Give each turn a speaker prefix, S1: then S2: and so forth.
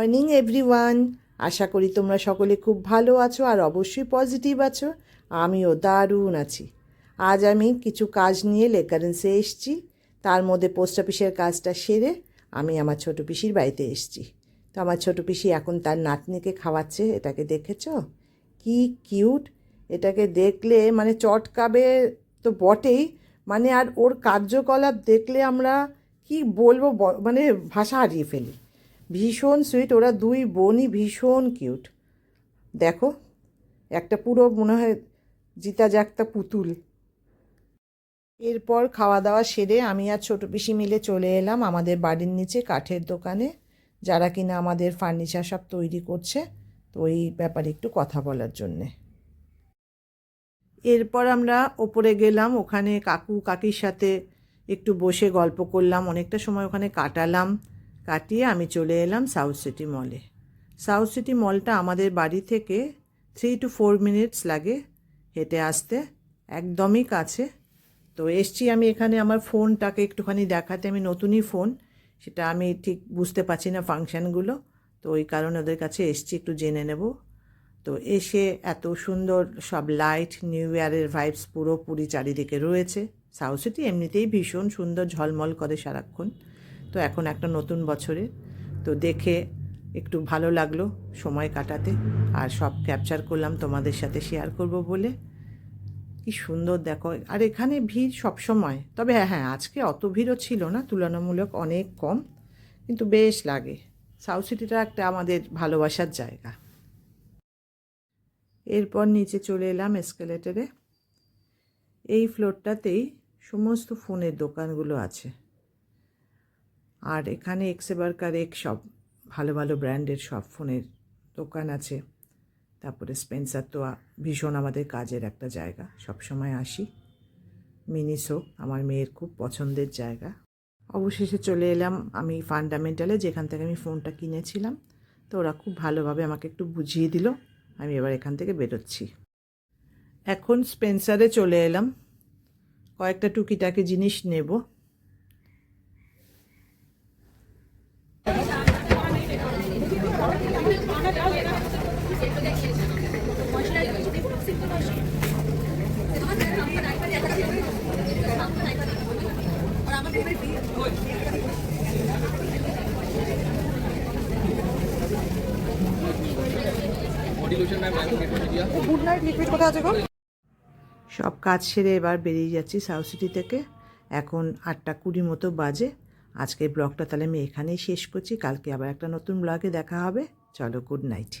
S1: Morning, everyone. আশা করি তোমরা সকলে খুব ভালো আছো আর অবশ্যই পজিটিভ আছো। আমিও দারুণ আছি। আজ আমি কিছু কাজ নিয়ে লেকারেন্সে এসছি। তার মধ্যে পোস্ট অফিসের কাজটা সেরে আমি আমার ছোটো পিসির বাড়িতে এসছি। তো আমার ছোটো পিসি এখন তার নাতনিকে খাওয়াচ্ছে, এটাকে দেখেছ? কি কিউট! এটাকে দেখলে মানে চটকাবে তো বটেই। মানে আর ওর কার্যকলাপ দেখলে আমরা কি বলব মানে ভাষা হারিয়ে ফেলি। ভীষণ সুইট ওরা দুই বোনই ভীষণ কিউট দেখো, একটা পুরো মনে হয় জিতা জাগতা পুতুল। এরপর খাওয়া দাওয়া সেরে আমি আর ছোটো পিসি মিলে চলে এলাম আমাদের বাড়ির নিচে কাঠের দোকানে। যারা কিনা আমাদের ফার্নিচার সব তৈরি করছে, তো ওই ব্যাপারে একটু কথা বলার জন্যে। এরপর আমরা ওপরে গেলাম, ওখানে কাকু কাকির সাথে একটু বসে গল্প করলাম, অনেকটা সময় ওখানে কাটালাম। কাটিয়ে আমি চলে এলাম সাউথ সিটি মলে। সাউথ সিটি মলটা আমাদের বাড়ি থেকে থ্রি টু ফোর মিনিটস লাগে হেঁটে আসতে, একদমই কাছে। তো এসছি আমি এখানে আমার ফোনটাকে একটুখানি দেখাতে, আমি নতুনই ফোন, সেটা আমি ঠিক বুঝতে পারছি না ফাংশানগুলো, তো ওই কারণে ওদের কাছে এসছি, একটু জেনে নেব। তো এসে এত সুন্দর সব লাইট নিউ ইয়ারের ভাইবস পুরোপুরি চারিদিকে রয়েছে। সাউথ সিটি এমনিতেই ভীষণ সুন্দর ঝলমল করে সারাক্ষণ। তো এখন একটা নতুন বছরে। তো দেখে একটু ভালো লাগল সময় কাটাতে। আর সব ক্যাপচার করলাম তোমাদের সাথে শেয়ার করব বলে। কি সুন্দর দেখো। আর এখানে ভিড় সব সময়। তবে হ্যাঁ হ্যাঁ আজকে অত ভিড়ও ছিল না, তুলনামূলক অনেক কম। কিন্তু বেশ লাগে। সাউথ সিটিটা একটা আমাদের ভালোবাসার জায়গা। এরপর নিচে চলে এলাম এসকেলেটারে এই ফ্লোরটাতেই সমস্ত ফোনের দোকানগুলো আছে। আর এখানে এক্সেবারকার এক সব, ভালো ভালো ব্র্যান্ডের সব ফোনের দোকান আছে। তারপরে স্পেন্সার তো ভীষণ আমাদের কাজের একটা জায়গা। সব সময় আসি মিনিসো আমার মেয়ের খুব পছন্দের জায়গা। অবশেষে চলে এলাম আমি ফান্ডামেন্টালে, যেখান থেকে আমি ফোনটা কিনেছিলাম। তো ওরা খুব ভালোভাবে আমাকে একটু বুঝিয়ে দিল, আমি এবার এখান থেকে বেরোচ্ছি। এখন স্পেন্সারে চলে এলাম। কয়েকটা টুকিটাকি জিনিস নেব। সব কাজ সেরে এবার বেরিয়ে যাচ্ছি সাউথ সিটি থেকে। এখন আটটা কুড়ি মতো বাজে। আজকের ব্লগটা তাহলে আমি এখানেই শেষ করছি। কালকে আবার একটা নতুন ব্লগে দেখা হবে। চলো গুড নাইট